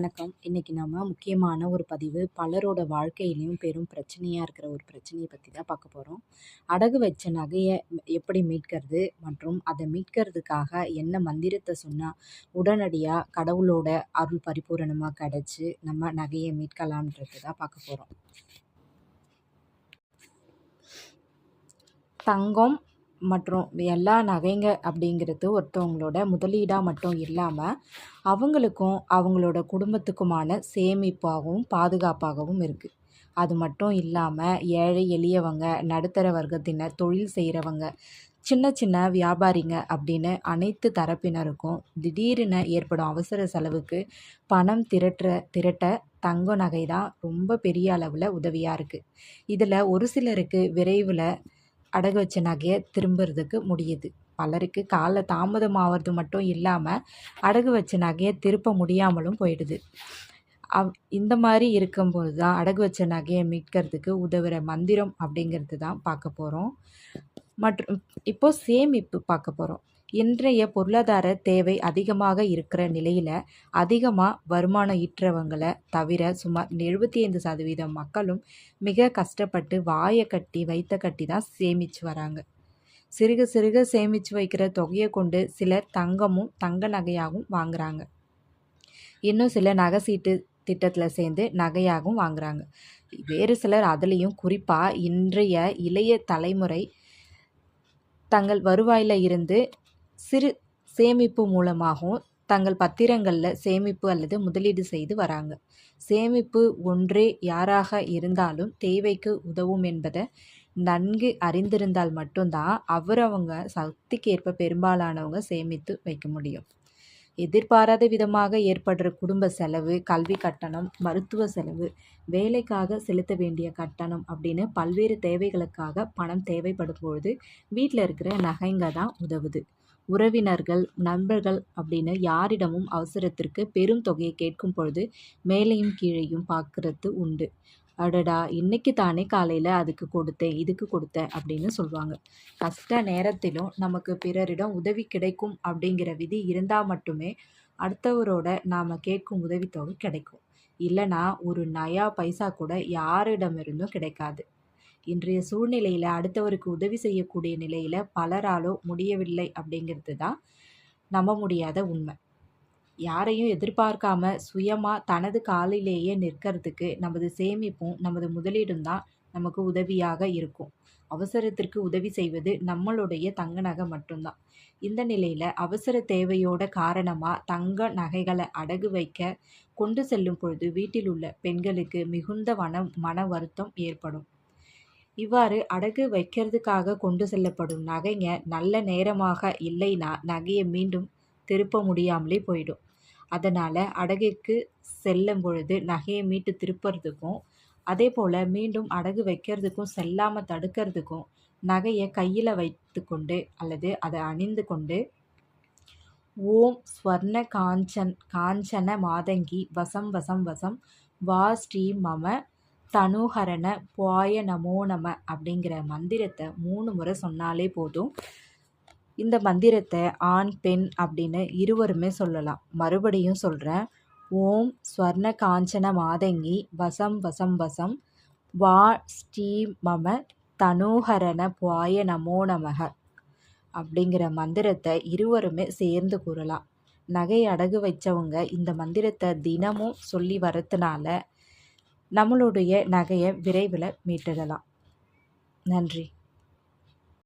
வணக்கம். இன்னைக்கு நம்ம முக்கியமான ஒரு பதிவு. பலரோட வாழ்க்கையிலையும் பெரும் பிரச்சனையாக இருக்கிற ஒரு பிரச்சனையை பற்றி தான் பார்க்க போகிறோம் அடகு வச்ச நகையை எப்படி மீட்கிறது? மற்றும் அதை மீட்கிறதுக்காக என்ன மந்திரத்தை சொன்னால் உடனடியாக கடவுளோட அருள் பரிபூரணமாக கிடச்சி நம்ம நகையை மீட்கலாம்ன்றது தான் பார்க்க போகிறோம் தங்கம் மற்றும் எல்லா நகைங்க அப்படிங்கிறது ஒருத்தவங்களோட முதலீடாக மட்டும் இல்லாமல் அவங்களுக்கும் அவங்களோட குடும்பத்துக்குமான சேமிப்பாகவும், பாதுகாப்பாகவும் இருக்குது அது மட்டும் இல்லாமல் ஏழை எளியவங்க, நடுத்தர வர்க்கத்தினர், தொழில் செய்கிறவங்க சின்ன சின்ன வியாபாரிங்க அப்படின்னு அனைத்து தரப்பினருக்கும் திடீர்னு ஏற்படும் அவசர செலவுக்கு பணம் திரட்டுற திரட்ட தங்க நகை தான் ரொம்ப பெரிய அளவில் உதவியாக இருக்குது இதில் ஒரு சிலருக்கு விரைவில் அடகு வச்ச நகையை திரும்புறதுக்கு முடியுது. பலருக்கு கால தாமதம் ஆவறது மட்டும் இல்லாமல் அடகு வச்ச நகையை திருப்ப முடியாமலும் போயிடுது. அவ் இந்த மாதிரி இருக்கும்போது தான் அடகு வச்ச நகையை மீட்கிறதுக்கு உதவுற மந்திரம் அப்படிங்கிறது தான் பார்க்க போகிறோம் மற்றும் இப்போது சேமிப்பு பார்க்க போகிறோம் இன்றைய பொருளாதார தேவை அதிகமாக இருக்கிற நிலையில் அதிகமாக வருமானம் ஈற்றவங்களை தவிர சுமார் 75% மக்களும் மிக கஷ்டப்பட்டு வாயை கட்டி, வைத்த கட்டி தான் சேமிச்சு வராங்க. சிறுக சிறுக சேமிச்சு வைக்கிற தொகையை கொண்டு சிலர் தங்கமும், தங்க நகையாகவும் வாங்குறாங்க. இன்னும் சில நகை சீட்டு திட்டத்தில் சேர்ந்து நகையாகவும் வாங்குறாங்க. வேறு சிலர் அதுலேயும் குறிப்பாக இன்றைய இளைய தலைமுறை தங்கள் வருவாயில் இருந்து சிறு சேமிப்பு மூலமாகவும் தங்கள் பத்திரங்களில் சேமிப்பு அல்லது முதலீடு செய்து வராங்க. சேமிப்பு ஒன்றே யாராக இருந்தாலும் தேவைக்கு உதவும் என்பதை நன்கு அறிந்திருந்தால் மட்டும்தான் அவரவங்க சக்திக்கேற்ப பெரும்பாலானவங்க சேமித்து வைக்க முடியும். எதிர்பாராத விதமாக ஏற்படுற குடும்ப செலவு, கல்வி கட்டணம், மருத்துவ செலவு, வேலைக்காக செலுத்த வேண்டிய கட்டணம் அப்படின்னு பல்வேறு தேவைகளுக்காக பணம் தேவைப்படும் பொழுது வீட்டில் இருக்கிற நகைங்க தான் உதவுது. உறவினர்கள், நண்பர்கள் அப்படின்னு யாரிடமும் அவசரத்திற்கு பெரும் தொகையை கேட்கும் பொழுது மேலேயும் கீழேயும் பார்க்கறது உண்டு. "அடடா! இன்னைக்கு தானே காலையில் அதுக்கு கொடுத்தேன், இதுக்கு கொடுத்தேன்" அப்படின்னு சொல்லுவாங்க கஷ்ட நேரத்திலும் நமக்கு பிறரிடம் உதவி கிடைக்கும் அப்படிங்கிற விதி இருந்தால் மட்டுமே அடுத்தவரோட நாம் கேட்கும் உதவித்தொகை கிடைக்கும். இல்லைனா ஒரு நயா பைசா கூட யாரிடமிருந்தும் கிடைக்காது. இன்றைய சூழ்நிலையில் அடுத்தவருக்கு உதவி செய்யக்கூடிய நிலையில் பலராலோ முடியவில்லை அப்படிங்கிறது தான் நம்ப முடியாத உண்மை. யாரையும் எதிர்பார்க்காம சுயமாக தனது காலிலேயே நிற்கறதுக்கு நமது சேமிப்பும், நமது முதலீடும் தான் நமக்கு உதவியாக இருக்கும். அவசரத்திற்கு உதவி செய்வது நம்மளுடைய தங்க நகை மட்டும்தான் இந்த நிலையில் அவசர தேவையோட காரணமாக தங்க நகைகளை அடகு வைக்க கொண்டு செல்லும் பொழுது வீட்டில் உள்ள பெண்களுக்கு மிகுந்த வன மன வருத்தம் ஏற்படும். இவ்வாறு அடகு வைக்கிறதுக்காக கொண்டு செல்லப்படும் நகைங்க நல்ல நேரமாக இல்லைனா நகையை மீண்டும் திருப்ப முடியாமலே போயிடும். அதனால் அடகிற்கு செல்லும் பொழுது நகையை மீட்டு திருப்புறதுக்கும், அதே போல் மீண்டும் அடகு வைக்கிறதுக்கும் செல்லாமல் தடுக்கிறதுக்கும் நகையை கையில் வைத்து வைத்துக்கொண்டு அல்லது அதை அணிந்து கொண்டு ஓம் ஸ்வர்ண காஞ்சன் காஞ்சன மாதங்கி வசம் வசம் வசம் வா ஸ்ரீ மம தனுஹரண புவாய நமோ நம அப்படிங்கிற மந்திரத்தை மூணு முறை சொன்னாலே போதும். இந்த மந்திரத்தை ஆண், பெண் அப்படின்னு இருவருமே சொல்லலாம். மறுபடியும் சொல்கிறேன் ஓம் ஸ்வர்ண காஞ்சன மாதங்கி வசம் வசம் வசம் வா ஸ்ரீ மம தனுஹரண புவாய நமோ நமக அப்படிங்கிற மந்திரத்தை இருவருமே சேர்ந்து கூறலாம். நகை அடகு வச்சவங்க இந்த மந்திரத்தை தினமும் சொல்லி வரதுனால நம்மளுடைய நகையை விரைவில் மீட்டிடலாம். நன்றி.